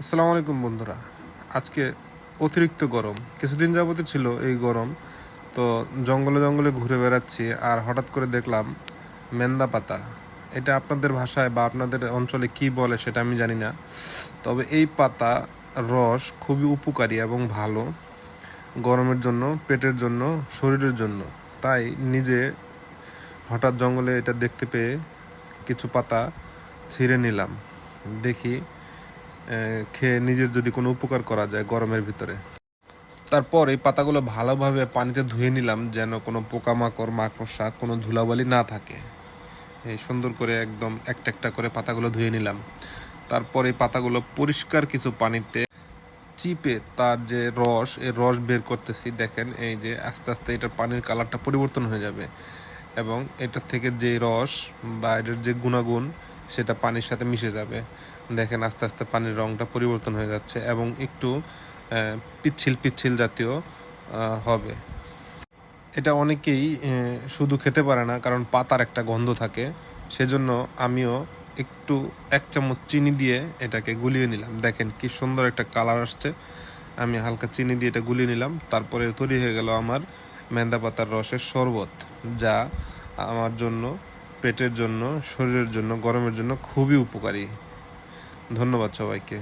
আসসালামু আলাইকুম বন্ধুরা। আজকে অতিরিক্ত গরম। কিছুদিন যাবতই ছিল এই গরম। তো জঙ্গলে জঙ্গলে ঘুরে বেড়াচ্ছি আর হঠাৎ করে দেখলাম মেন্দা পাতা। এটা আপনাদের ভাষায় বা আপনাদের অঞ্চলে কি বলে সেটা আমি জানি না। তবে এই পাতা রস খুবই উপকারী এবং ভালো গরমের জন্য, পেটের জন্য, শরীরের জন্য। তাই নিজে হঠাৎ জঙ্গলে এটা দেখতে পেয়ে কিছু পাতা ছিঁড়ে নিলাম। দেখি খেয়ে নিজের যদি কোনো উপকার করা যায় গরমের ভিতরে। তারপর এই পাতাগুলো ভালোভাবে পানিতে ধুয়ে নিলাম যেন কোনো পোকামাকড়, মাকড়সা, কোনো ধুলাবালি না থাকে। এই সুন্দর করে একদম একটা একটা করে পাতাগুলো ধুয়ে নিলাম। তারপর এই পাতাগুলো পরিষ্কার কিছু পানিতে চিপে তার যে রস এই রস বের করতেছি। দেখেন এই যে আস্তে আস্তে এটার পানির কালারটা পরিবর্তন হয়ে যাবে। এবং এটার থেকে যে রস বা এটার যে গুণাগুণ, সেটা পানির সাথে মিশে যাবে। দেখেন আস্তে আস্তে পানির রংটা পরিবর্তন হয়ে যাচ্ছে এবং একটু পিচ্ছিল পিচ্ছিল জাতীয় হবে। এটা অনেকেই শুধু খেতে পারে না, কারণ পাতার একটা গন্ধ থাকে। সেজন্য আমিও একটু এক চামচ চিনি দিয়ে এটাকে গুলিয়ে নিলাম। দেখেন কি সুন্দর একটা কালার আসছে। আমি হালকা চিনি দিয়ে এটা গুলিয়ে নিলাম। তারপরে তৈরি হয়ে গেল আমার মেন্দা পাতার রসের শরবত, যা আমার জন্য, পেটের জন্য, শরীরের জন্য, গরমের জন্য খুবই উপকারী। ধন্যবাদ সবাইকে।